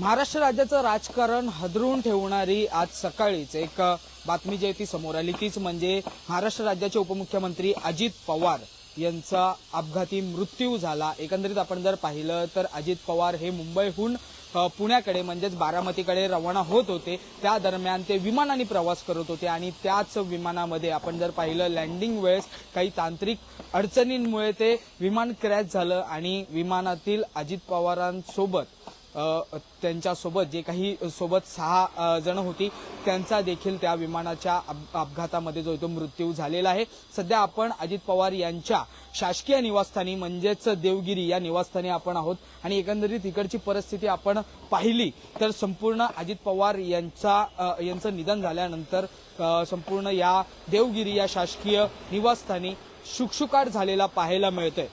महाराष्ट्र राज्याचं राजकारण हदरून ठेवणारी आज सकाळीच एक बातमी जी आहे ती समोर आली. तीच म्हणजे महाराष्ट्र राज्याचे उपमुख्यमंत्री अजित पवार यांचा अपघाती मृत्यू झाला. एकंदरीत आपण जर पाहिलं तर अजित पवार हे मुंबईहून पुण्याकडे म्हणजेच बारामतीकडे रवाना होत होते. त्या दरम्यान ते विमानाने प्रवास करत होते आणि त्याच विमानामध्ये आपण जर पाहिलं लँडिंग वेळेस काही तांत्रिक अडचणींमुळे ते विमान क्रॅश झालं आणि विमानातील अजित पवारांसोबत त्यांच्यासोबत जे काही सोबत सहा जण होती त्यांचा देखील त्या विमानाच्या अपघातामध्ये जो तो मृत्यू झालेला आहे. सध्या आपण अजित पवार यांच्या शासकीय निवासस्थानी म्हणजेच देवगिरी या निवासस्थानी आपण आहोत आणि एकंदरीत इकडची परिस्थिती आपण पाहिली तर संपूर्ण अजित पवार यांचा यांचं निधन झाल्यानंतर संपूर्ण या देवगिरी या शासकीय निवासस्थानी शुकशुकाट झालेला पाहायला मिळतोय.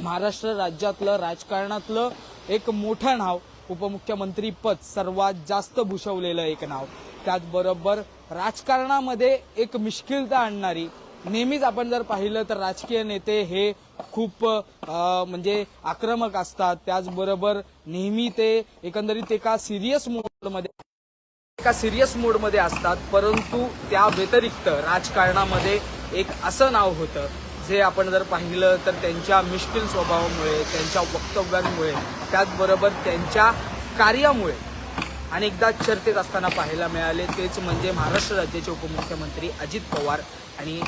महाराष्ट्र राज्यातलं राजकारणातलं एक मोठं नाव उपमुख्यमंत्री पद सर्वात जास्त भूषवलेलं एक नाव. त्याचबरोबर राजकारणामध्ये एक मिश्किलता आणणारी. नेहमीच आपण जर पाहिलं तर राजकीय नेते हे खूप म्हणजे आक्रमक असतात. त्याचबरोबर नेहमी ते एकंदरीत एका सिरियस मोडमध्ये एका सिरियस मोडमध्ये असतात. परंतु त्या व्यतिरिक्त राजकारणामध्ये एक असं नाव होतं. जे आपण जर पाहिलं तर त्यांच्या मिश्किल स्वभावामुळे त्यांच्या वक्तव्यांमुळे त्याचबरोबर त्यांच्या कार्यामुळे अनेकदा चर्चेत असताना पाहायला मिळाले. तेच म्हणजे महाराष्ट्र राज्याचे उपमुख्यमंत्री अजित पवार आणि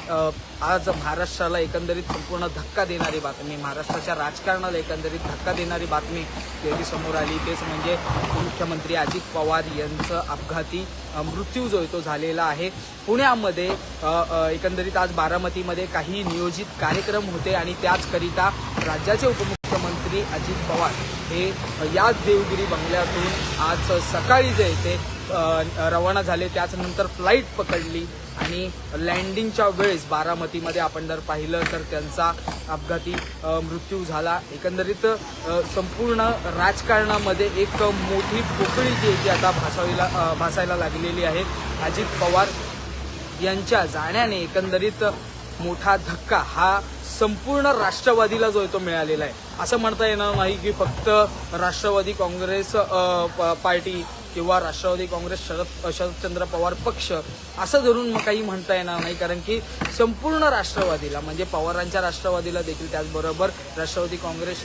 आज महाराष्ट्राला एकंदरीत संपूर्ण धक्का देणारी बातमी महाराष्ट्राच्या राजकारणाला एकंदरीत धक्का देणारी बातमी जी समोर आली. तेच म्हणजे उपमुख्यमंत्री अजित पवार यांचं अपघाती मृत्यू जो आहे तो झालेला आहे. पुण्यामध्ये एकंदरीत आज बारामतीमध्ये काही नियोजित कार्यक्रम होते आणि त्याचकरिता राज्याचे उपमुख्यमंत्री अजित पवार हे याच देवगिरी बंगल्यातून आज सकाळी जे ते रवाना झाले. त्याच्यानंतर फ्लाईट पकडली. आणि लँडिंगच्या वेळेस बारामतीमध्ये आपण जर पाहिलं तर त्यांचा अपघाती मृत्यू झाला. एकंदरीत संपूर्ण राजकारणामध्ये एक मोठी पोकळी जी आहे ती आता भासावीला भासायला लागलेली आहे. अजित पवार यांच्या जाण्याने एकंदरीत मोठा धक्का हा संपूर्ण राष्ट्रवादीला जो आहे तो मिळालेला आहे. असं म्हणता येणार नाही की फक्त राष्ट्रवादी काँग्रेस प- पार्टी किंवा राष्ट्रवादी काँग्रेस शरद शरदचंद्र पवार पक्ष असं धरून मग काही म्हणता येणार नाही. कारण की संपूर्ण राष्ट्रवादीला म्हणजे पवारांच्या राष्ट्रवादीला देखील त्याचबरोबर राष्ट्रवादी काँग्रेस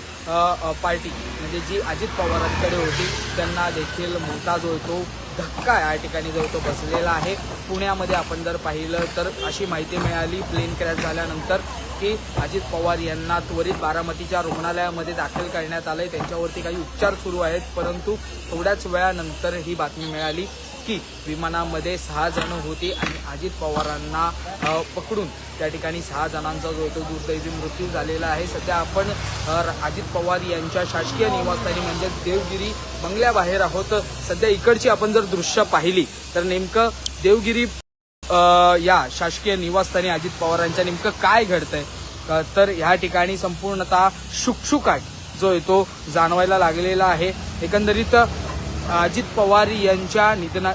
पार्टी म्हणजे जी अजित पवारांकडे होती त्यांना देखील मोठा जो तो धक्का या ठिकाणी जो तो बसलेला आहे. पुण्यामध्ये आपण जर पाहिलं तर अशी माहिती मिळाली. प्लेन क्रॅश झाल्यानंतर की अजित पवार यांना त्वरित बारामतीच्या रुग्णालयामध्ये दाखल करण्यात आलंय. त्यांच्यावरती काही उपचार सुरू आहेत परंतु थोड्याच वेळानंतर ही बातमी मिळाली की विमानामध्ये सहा जण होती आणि अजित पवारांना पकडून त्या ठिकाणी सहा जणांचा जो तो दुर्दैवी मृत्यू झालेला आहे. सध्या आपण अजित पवार यांच्या शासकीय निवासस्थानी म्हणजे देवगिरी बंगल्याबाहेर आहोत. सध्या इकडची आपण जर दृश्य पाहिली तर नेमकं देवगिरी या शासकीय निवासस्थानी अजित पवारांच्या नेमकं काय घडतंय? तर ह्या ठिकाणी संपूर्णतः शुकशुकाट जो आहे तो जाणवायला लागलेला आहे. एकंदरीत अजित पवार यांच्या निधना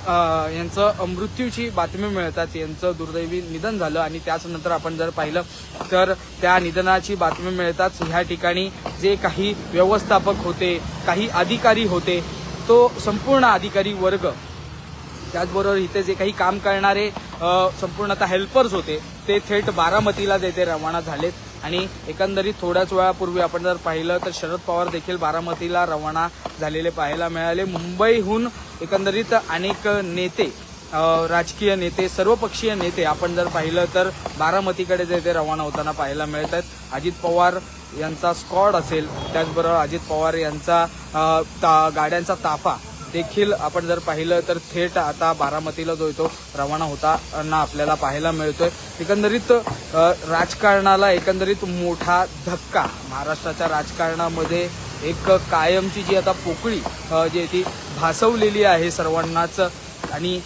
यांचं मृत्यूची बातमी मिळतात यांचं दुर्दैवी निधन झालं आणि त्याचनंतर आपण जर पाहिलं तर त्या निधनाची बातमी मिळताच ह्या ठिकाणी जे काही व्यवस्थापक होते काही अधिकारी होते तो संपूर्ण अधिकारी वर्ग त्याचबरोबर इथे जे काही काम करणारे संपूर्णतः हेल्पर्स होते ते थेट बारामतीला येथे रवाना झालेत. आणि एकंदरीत थोड्याच वेळापूर्वी आपण जर पाहिलं तर शरद पवार देखील बारामतीला रवाना झालेले पाहायला मिळाले. मुंबईहून एकंदरीत अनेक नेते राजकीय नेते सर्वपक्षीय नेते आपण जर पाहिलं तर बारामतीकडे जे ते रवाना होताना पाहायला मिळत आहेत अजित पवार यांचा स्कॉड असेल त्याचबरोबर अजित पवार यांचा ता- गाड्यांचा ताफा देखील आपण जर पाहिलं तर थेट आता बारामतीला जो येतो रवाना होताना आपल्याला पाहायला मिळतोय. एकंदरीत राजकारणाला एकंदरीत मोठा धक्का. महाराष्ट्राच्या राजकारणामध्ये एक कायमची जी आता पोकळी जी आहे ती भासवलेली आहे सर्वांनाच. आणि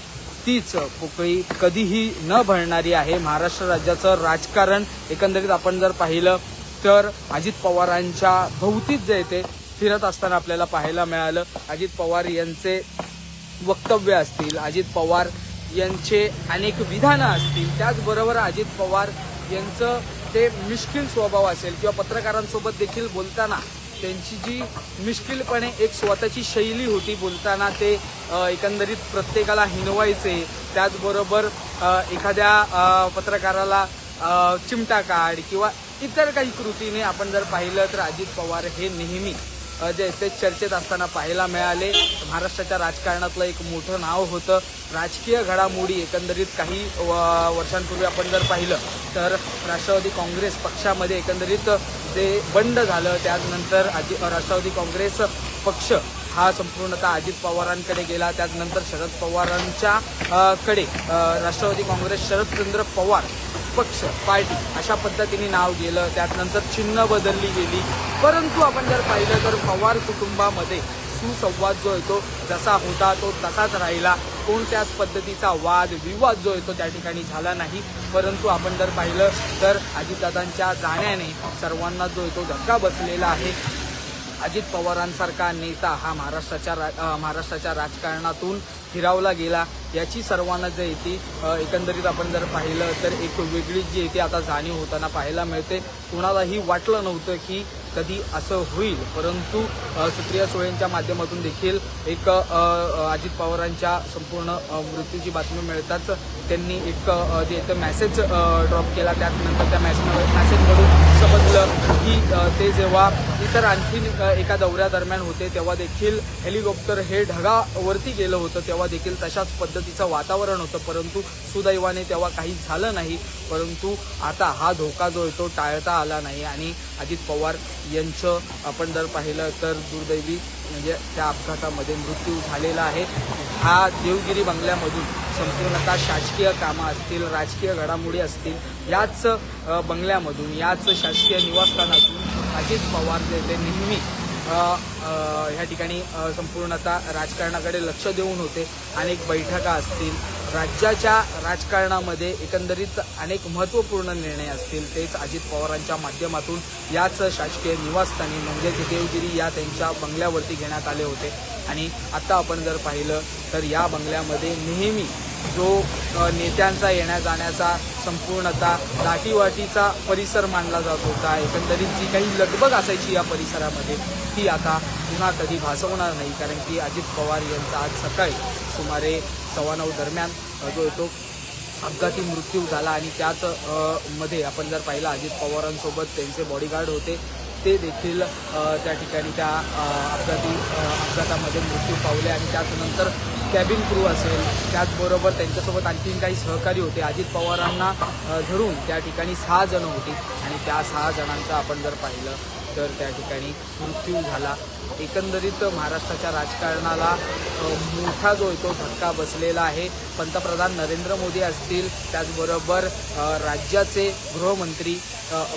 तीच पोकळी कधीही न भरणारी आहे. महाराष्ट्र राज्याचं राजकारण एकंदरीत आपण जर पाहिलं तर अजित पवारांच्या भोवतीच जे येते फिरत असताना आपल्याला पाहायला मिळालं अजित पवार यांचे वक्तव्य असतील अजित पवार यांचे अनेक विधानं असतील त्याचबरोबर अजित पवार यांचं ते मिश्किल स्वभाव असेल किंवा पत्रकारांसोबत देखील बोलताना त्यांची जी मिश्किलपणे एक स्वतःची शैली होती बोलताना ते एकंदरीत प्रत्येकाला हिनवायचे त्याचबरोबर एखाद्या पत्रकाराला चिमटा काढ किंवा इतर काही कृतीने आपण जर पाहिलं तर अजित पवार हे नेहमी जे ते चर्चेत असताना पाहायला मिळाले. महाराष्ट्राच्या राजकारणातलं एक मोठं नाव होतं राजकीय घडामोडी. एकंदरीत काही व- वर्षांपूर्वी आपण जर पाहिलं तर राष्ट्रवादी काँग्रेस पक्षामध्ये एकंदरीत जे बंड झालं त्यानंतर अजि राष्ट्रवादी काँग्रेस पक्ष हा संपूर्णतः अजित पवारांकडे गेला. त्यानंतर शरद पवारांच्या कडे राष्ट्रवादी काँग्रेस शरदचंद्र पवार पक्ष पार्टी अशा पद्धतीने नाव गेलं त्यानंतर चिन्ह बदलली गेली. परंतु आपण जर पाहिलं तर पवार कुटुंबामध्ये सुसंवाद जो येतो जसा होता तो तसाच राहिला. कोणत्याच पद्धतीचा वाद विवाद जो येतो त्या ठिकाणी झाला नाही. परंतु आपण जर पाहिलं तर अजितदादांच्या जाण्याने सर्वांना जो येतो धक्का बसलेला आहे. अजित पवारांसारखा नेता हा महाराष्ट्राच्या रा महाराष्ट्राच्या राजकारणातून हिरावला गेला. याची सर्वांना जे आहे ती एकंदरीत आपण जर पाहिलं तर एक वेगळीच जी येते आता जाणीव होताना पाहायला मिळते. कुणालाही वाटलं नव्हतं की कधी असं होईल. परंतु सुप्रिया सुळेंच्या माध्यमातून देखील एक अजित पवारांच्या संपूर्ण मृत्यूची बातमी मिळताच त्यांनी एक जे येतं मेसेज ड्रॉप केला. त्यानंतर त्या मॅसेज मॅसेजमधून समजलं की ते जेव्हा इतर आणखीन एका दौऱ्यादरम्यान होते तेव्हा देखील हेलिकॉप्टर हे ढगावरती गेलं होतं तेव्हा देखील तशाच पद्धतीचं वातावरण होतं. परंतु सुदैवाने तेव्हा काही झालं नाही. परंतु आता हा धोका जो आहे तो टाळता आला नाही. आणि अजित पवार यांचं आपण जर पाहिलं तर दुर्दैवी म्हणजे त्या अपघातामध्ये मृत्यू झालेला आहे. हा देवगिरी बंगल्यामधून संपूर्णतः शासकीय कामं असतील राजकीय घडामोडी असतील याच बंगल्यामधून याच शासकीय निवासस्थानातून अजित पवार जे ते नेहमी ह्या ठिकाणी संपूर्णतः राजकारणाकडे लक्ष देऊन होते. अनेक बैठका असतील. राज्याच्या राजकारणामध्ये एकंदरीत अनेक महत्त्वपूर्ण निर्णय असतील तेच अजित पवारांच्या माध्यमातून याच शासकीय निवासस्थानी म्हणजेच देवगिरी या त्यांच्या बंगल्यावरती घेण्यात आले होते. आणि आत्ता आपण जर पाहिलं तर या बंगल्यामध्ये नेहमी जो नेत्यांचा येण्या जाण्याचा संपूर्णता दाटीवाटीचा परिसर मानला जात होता. एकंदरीत जी काही लगबग असायची या परिसरामध्ये ती आता पुन्हा कधी भासवणार नाही कारण की अजित पवार यांचा आज सकाळी सुमारे सव्वा नऊ दरम्यान जो येतो अपघाती मृत्यू झाला आणि त्याच मध्ये आपण जर पाहिलं अजित पवारांसोबत त्यांचे बॉडीगार्ड होते. ते देखील त्या ठिकाणी त्या अपघाती अपघातामध्ये मृत्यू पावले आणि त्यानंतर कॅबिन क्रू असेल त्याचबरोबर त्यांच्यासोबत आणखीन काही सहकारी होते. अजित पवारांना धरून त्या ठिकाणी सहा जणं होती. आणि त्या सहा जणांचं आपण जर पाहिलं तर त्या ठिकाणी मृत्यू झाला. एकंदरीत महाराष्ट्राच्या राजकारणाला मोठा जो आहे तो धक्का बसलेला आहे. पंतप्रधान नरेंद्र मोदी असतील त्याचबरोबर राज्याचे गृहमंत्री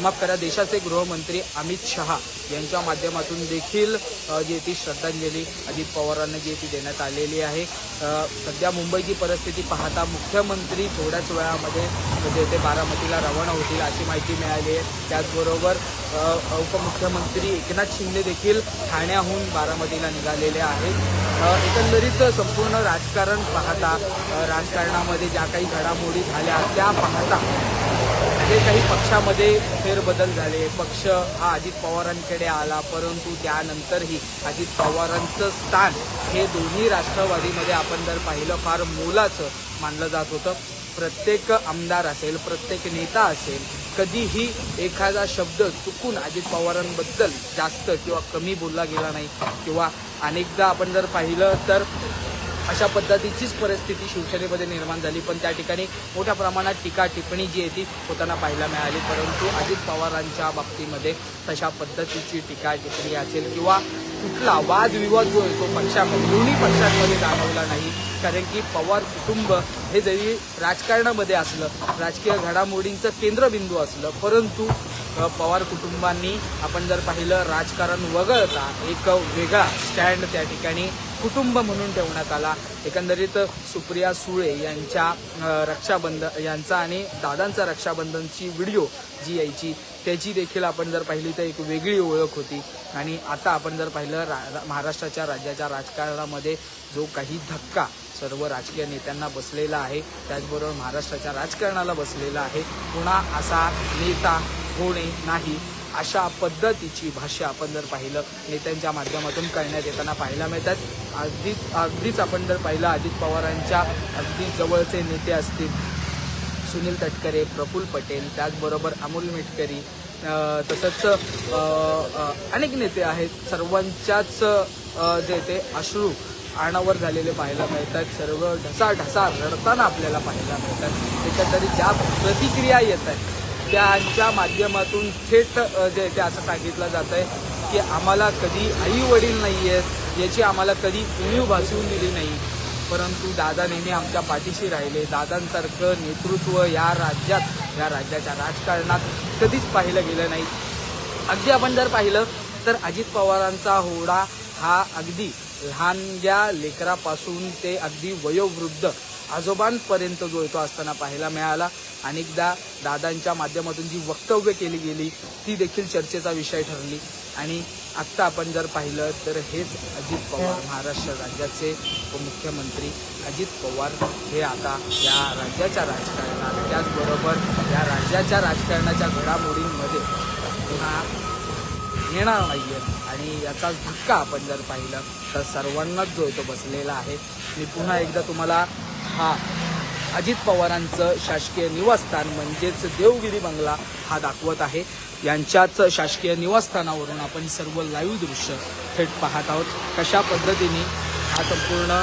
माफ करा देशाचे गृहमंत्री अमित शहा यांच्या माध्यमातून देखील जी ती श्रद्धांजली अजित पवारांना जी ती देण्यात आलेली आहे. सध्या मुंबईची परिस्थिती पाहता मुख्यमंत्री थोड्याच वेळामध्ये जे ते बारामतीला रवाना होतील अशी माहिती मिळाली आहे. त्याचबरोबर उपमुख्यमंत्री एकनाथ शिंदे देखील ठाण्या पुण्याहून बारामतीला निघालेले आहेत. एकंदरीत संपूर्ण राजकारण पाहता राजकारणामध्ये ज्या काही घडामोडी झाल्या त्या पाहता जे काही पक्षामध्ये फेरबदल झाले. पक्ष हा अजित पवारांकडे आला परंतु त्यानंतरही अजित पवारांचं स्थान हे दोन्ही राष्ट्रवादीमध्ये आपण जर पाहिलं फार मोलाचं मानलं जात होतं. प्रत्येक आमदार असेल प्रत्येक नेता असेल कधीही एखादा शब्द चुकून अजित पवारांबद्दल जास्त किंवा कमी बोलला गेला नाही. किंवा अनेकदा आपण जर पाहिलं तर अशा पद्धतीचीच परिस्थिती शिवसेनेमध्ये निर्माण झाली. पण त्या ठिकाणी मोठ्या प्रमाणात टीका टिप्पणी जी आहे ती होताना पाहायला मिळाली. परंतु अजित पवारांच्या बाबतीमध्ये तशा पद्धतीची टीका टिप्पणी असेल किंवा कुठला वादविवाद जो आहे तो पक्षामध्ये दोन्ही पक्षांमध्ये जाणवला नाही. कारण की पवार कुटुंब हे जरी राजकारणामध्ये असलं राजकीय घडामोडींचं केंद्रबिंदू असलं परंतु पवार कुटुंबांनी आपण जर पाहिलं राजकारण वगळता एक वेगळा स्टँड त्या ठिकाणी कुटुंब म्हणून ठेवण्यात आला. एकंदरीत सुप्रिया सुळे यांच्या रक्षाबंधन यांचा आणि दादांचा रक्षाबंधनची व्हिडिओ जी यायची त्याची देखील आपण जर पाहिली तर एक वेगळी ओळख होती. आणि आता आपण जर पाहिलं रा- महाराष्ट्राच्या राज्याच्या राजकारणामध्ये जो काही धक्का सर्व राजकीय नेत्यांना बसलेला आहे त्याचबरोबर महाराष्ट्राच्या राजकारणाला बसलेला आहे पुन्हा असा नेता होणे नाही. अशा पद्धतीची भाष्य आपण जर पाहिलं नेत्यांच्या माध्यमातून करण्यात येताना पाहायला मिळतात. अगदीच अगदीच आपण जर पाहिलं अजित पवारांच्या अगदी जवळचे नेते असतील. सुनील तटकरे प्रफुल्ल पटेल त्याचबरोबर अमोल मिटकरी तसंच अनेक नेते आहेत. सर्वांच्याच जे ते अश्रू आणावर झालेले पाहायला मिळतात. सर्व ढसा ढसा रडताना आपल्याला पाहायला मिळतात. एकंदरीत ज्या प्रतिक्रिया येत आहेत त्यांच्या माध्यमातून थेट जे ते असं सांगितलं जात आहे की आम्हाला कधी आई वडील नाही आहेत याची आम्हाला कधी उणीव भासवून दिली नाही. परंतु दादा नेहमी आमच्या पाठीशी राहिले. दादांसारखं नेतृत्व या राज्यात या राज्याच्या राजकारणात कधीच पाहिलं गेलं नाही. अगदी आपण जर पाहिलं तर अजित पवारांचा होडा हा अगदी लहानग्या लेकरापासून ते अगदी वयोवृद्ध आजोबांपर्यंत जो येतो असताना पाहायला मिळाला. अनेकदा दादांच्या माध्यमातून जी वक्तव्य केली गेली ती देखील चर्चेचा विषय ठरली. आणि आत्ता आपण जर पाहिलं तर हेच अजित पवार महाराष्ट्र राज्याचे उपमुख्यमंत्री अजित पवार. हे आता या राज्याच्या राजकारणात त्याचबरोबर या राज्याच्या राजकारणाच्या घडामोडींमध्ये पुन्हा येणार नाही आहे आणि याचा धक्का आपण जर पाहिलं तर सर्वांनाच जो येतो बसलेला आहे. मी पुन्हा एकदा तुम्हाला हा अजित पवारांचं शासकीय निवासस्थान म्हणजेच देवगिरी बंगला हा दाखवत आहे. यांच्याच शासकीय निवासस्थानावरून आपण सर्व लाईव्ह दृश्य थेट पाहत आहोत. कशा पद्धतीने हा संपूर्ण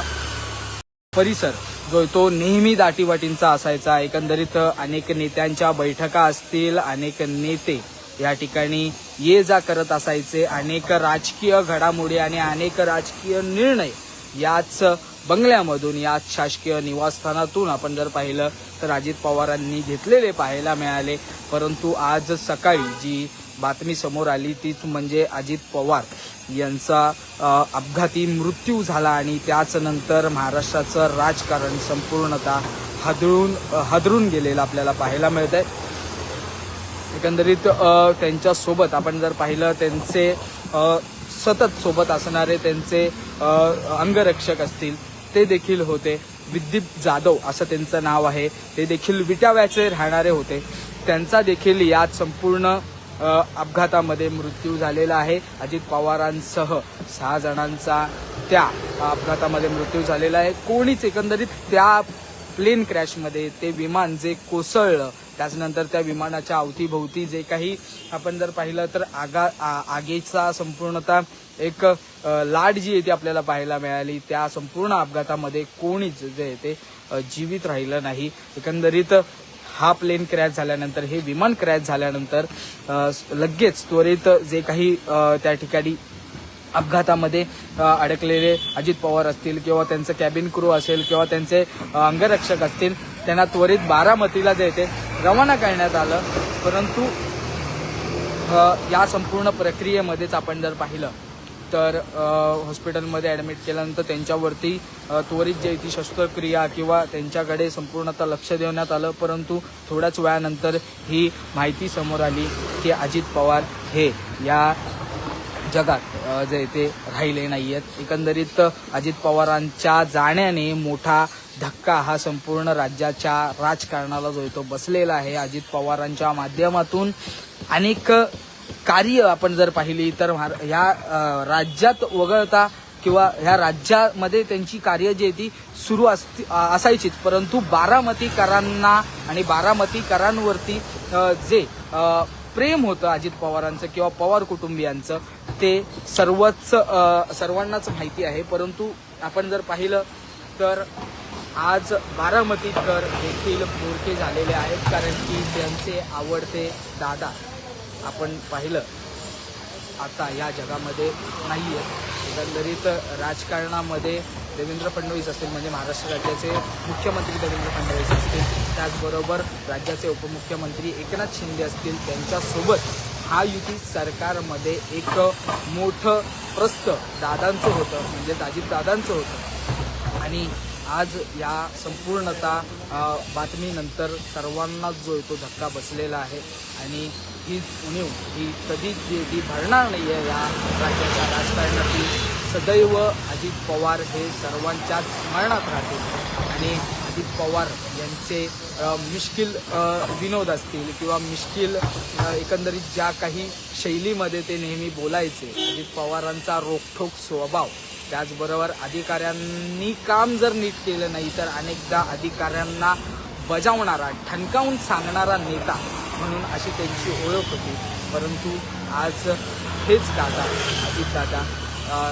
परिसर जो तो नेहमी दाटीवाटींचा असायचा. एकंदरीत अनेक नेत्यांच्या बैठका असतील अनेक नेते या ठिकाणी ये जा करत असायचे. अनेक राजकीय घडामोडी आणि अनेक राजकीय निर्णय याच बंगल्यामधून या शासकीय निवासस्थानातून आपण जर पाहिलं तर अजित पवारांनी घेतलेले पाहायला मिळाले. परंतु आज सकाळी जी बातमी समोर आली तीच म्हणजे अजित पवार यांचा अपघाती मृत्यू झाला आणि त्याचनंतर महाराष्ट्राचं राजकारण संपूर्णतः हदळून अ, हदरून गेलेलं आपल्याला पाहायला मिळत आहे एकंदरीत त्यांच्यासोबत आपण जर पाहिलं त्यांचे सतत सोबत असणारे त्यांचे अंगरक्षक असतील ते देखील होते. विद्युत जाधव असं त्यांचं नाव आहे. ते देखील विटाव्याचे राहणारे होते. त्यांचा देखील यात संपूर्ण अपघातामध्ये मृत्यू झालेला आहे. अजित पवारांसह सहा जणांचा त्या अपघातामध्ये मृत्यू झालेला आहे. कोणीच एकंदरीत त्या प्लेन क्रॅशमध्ये ते विमान जे कोसळलं त्याचनंतर त्या विमानाच्या अवतीभोवती जे काही आपण जर पाहिलं तर आगा आ- आगीचा संपूर्णतः एक लाट जी आहे ती आपल्याला पाहायला मिळाली त्या संपूर्ण अपघातामध्ये कोणीच जे आहे ते जीवित राहिलं नाही. एकंदरीत हा प्लेन क्रॅश झाल्यानंतर हे विमान क्रॅश झाल्यानंतर लगेच त्वरित जे काही त्या ठिकाणी अपघातामध्ये अडकलेले अजित पवार असतील किंवा त्यांचं कॅबिन क्रू असेल किंवा त्यांचे अंगरक्षक असतील त्यांना त्वरित बारामतीला जे येते ते रवाना करण्यात आलं. परंतु या संपूर्ण प्रक्रियेमध्येच आपण जर पाहिलं तर हॉस्पिटलमध्ये ॲडमिट केल्यानंतर त्यांच्यावरती त्वरित जे ती शस्त्रक्रिया किंवा त्यांच्याकडे संपूर्णतः लक्ष देण्यात आलं. परंतु थोड्याच वेळानंतर ही माहिती समोर आली की अजित पवार हे या जगात जे ते राहिले नाही आहेत एकंदरीत अजित पवारांच्या जाण्याने मोठा धक्का हा संपूर्ण राज्याच्या राजकारणाला जो येतो बसलेला आहे. अजित पवारांच्या माध्यमातून अनेक कार्य आपण जर पाहिली तर महार- ह्या राज्यात वगळता किंवा ह्या राज्यामध्ये त्यांची कार्य जी आहे ती सुरू असती असायचीच. परंतु बारामतीकरांना आणि बारामतीकरांवरती जे प्रेम होतं अजित पवारांचं किंवा पवार कुटुंबियांचं ते सर्वच सर्वांनाच माहिती आहे. परंतु आपण जर पाहिलं तर आज बारामतीकर देखील मोठे झालेले आहेत कारण की त्यांचे आवडते दादा आपण पाहिलं आता या जगामध्ये नाही आहे एकंदरीत राजकारणामध्ये देवेंद्र फडणवीस असतील म्हणजे महाराष्ट्र राज्याचे मुख्यमंत्री देवेंद्र फडणवीस असतील त्याचबरोबर राज्याचे उपमुख्यमंत्री एकनाथ शिंदे असतील त्यांच्यासोबत हा युती सरकारमध्ये एक मोठं प्रस्त दादांचं होतं म्हणजे अजित दादांचं होतं. आणि आज या संपूर्णता बातमीनंतर सर्वांनाच जो आहे तो धक्का बसलेला आहे. आणि ही उणीव. ही कधीच जी ती भरणार नाही आहे या राज्याच्या राजकारणातील सदैव अजित पवार हे सर्वांच्याच स्मरणात राहतील. आणि अजित पवार यांचे मिश्किल विनोद असतील किंवा मिश्किल एकंदरीत ज्या काही शैलीमध्ये ते नेहमी बोलायचे अजित पवारांचा रोखठोक स्वभाव. त्याचबरोबर अधिकाऱ्यांनी काम जर नीट केलं नाही तर अनेकदा अधिकाऱ्यांना बजावणारा ठणकावून सांगणारा नेता म्हणून अशी त्यांची ओळख होती. परंतु आज हेच दादा अजित दादा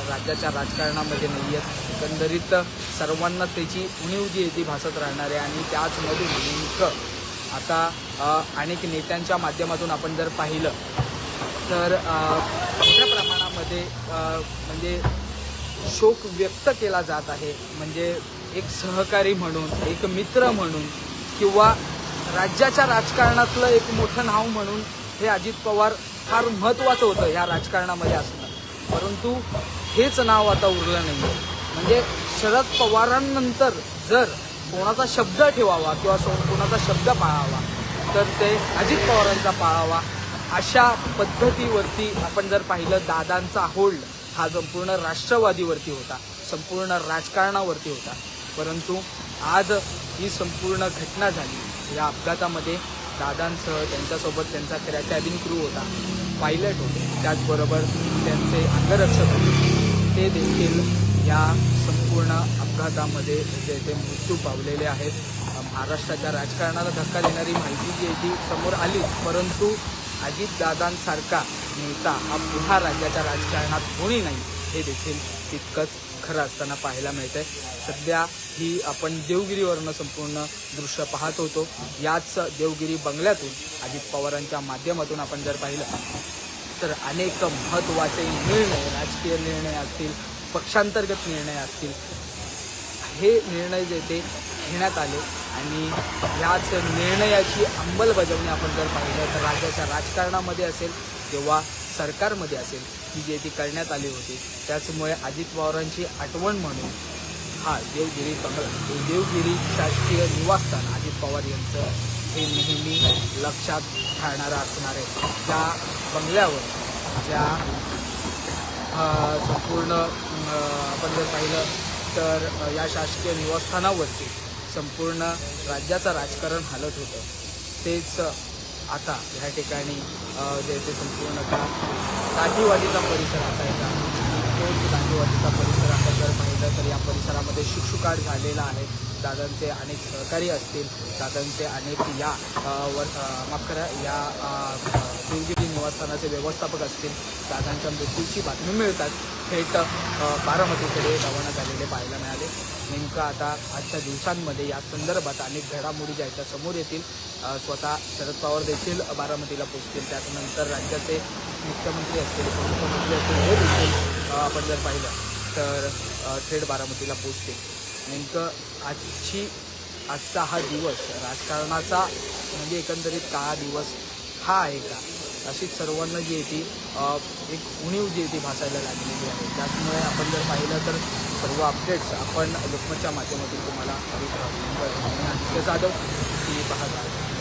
राज्याच्या राजकारणामध्ये नाही आहेत एकंदरीत सर्वांना त्याची उणीव जी आहे ती भासत राहणार आहे आणि त्याचमधून नेमकं आता अनेक नेत्यांच्या माध्यमातून आपण जर पाहिलं तर मोठ्या प्रमाणामध्ये म्हणजे शोक व्यक्त केला जात आहे. म्हणजे एक सहकारी म्हणून एक मित्र म्हणून किंवा राज्याच्या राजकारणातलं एक मोठं नाव म्हणून हे अजित पवार फार महत्त्वाचं होतं ह्या राजकारणामध्ये असणं. परंतु हेच नाव आता उरलं नाही म्हणजे शरद पवारांनंतर जर कोणाचा शब्द ठेवावा किंवा कोणाचा शब्द पाळावा तर ते अजित पवारांचा पाळावा. अशा पद्धतीवरती आपण जर पाहिलं दादांचा होल्ड हा संपूर्ण राष्ट्रवादीवरती होता संपूर्ण राजकारणावरती होता. परंतु आज ही संपूर्ण घटना झाली. या अपघातामध्ये दादांसह त्यांच्यासोबत त्यांचा कॅबिन क्रू होता. पायलट होते. त्याचबरोबर त्यांचे अंगरक्षक होते. ते देखील या संपूर्ण अपघातामध्ये जे ते मृत्यू पावलेले आहेत. महाराष्ट्राच्या राजकारणाला धक्का देणारी माहिती जी आहे ती समोर आली. परंतु अजितदादांसारखा नेता हा पुन्हा राज्याच्या राजकारणात कोणी नाही हे देखील तितकंच खरं असताना पाहायला मिळतंय. सध्या ही आपण देवगिरीवरनं संपूर्ण दृश्य पाहत होतो. याच देवगिरी बंगल्यातून अजित पवारांच्या माध्यमातून आपण जर पाहिलं तर अनेक महत्त्वाचे निर्णय राजकीय निर्णय असतील पक्षांतर्गत निर्णय असतील हे निर्णय जे ते घेण्यात आले आणि ह्याच निर्णयाची अंमलबजावणी आपण जर पाहिलं तर राज्याच्या राजकारणामध्ये असेल किंवा सरकारमध्ये असेल ही जे ती करण्यात आली होती त्याचमुळे अजित पवारांची आठवण म्हणून हा देवगिरी बंगला देवगिरी शासकीय निवासस्थान अजित पवार यांचं हे नेहमी लक्षात राहणारं असणार आहे. त्या बंगल्यावर ज्या संपूर्ण आपण जर पाहिलं तर या शासकीय निवासस्थानावरती संपूर्ण राज्याचं राजकारण हालत होतं. तेच आता ह्या ठिकाणी जे ते संपूर्ण का परिसर असायचा तोच दांडीवाडीचा परिसर आपण जर पाहिलं तर या परिसरामध्ये शुकशुकाट झालेला आहे. दादांचे अनेक सहकारी असतील दादांचे अनेक या वर माफ करा या अ, देवगिरी निवासस्थानाचे व्यवस्थापक असतील दादांच्या मृत्यूची बातमी मिळतात. थेट बारामतीकडे रवाना झालेले पाहायला मिळाले. नेमकं आता आजच्या दिवसांमध्ये या संदर्भात अनेक घडामोडी ज्या आहेत त्या समोर येतील स्वतः शरद पवार देखील बारामतीला पोचतील त्यानंतर राज्याचे मुख्यमंत्री असतील उपमुख्यमंत्री असतील हे देखील आपण जर पाहिलं तर थेट बारामतीला पोचतील नेमकं आजची आजचा हा दिवस राजकारणाचा म्हणजे एकंदरीत काळा दिवस हा आहे का? अशी सर्वांना जी आहे ती एक उणीव जी आहे ती भासायला लागलेली आहे. त्याचमुळे आपण जर पाहिलं तर सर्व अपडेट्स आपण लोकमतच्या माध्यमातून तुम्हाला करीत राहू आणि आदित्य जाधव ती पाहत. आहात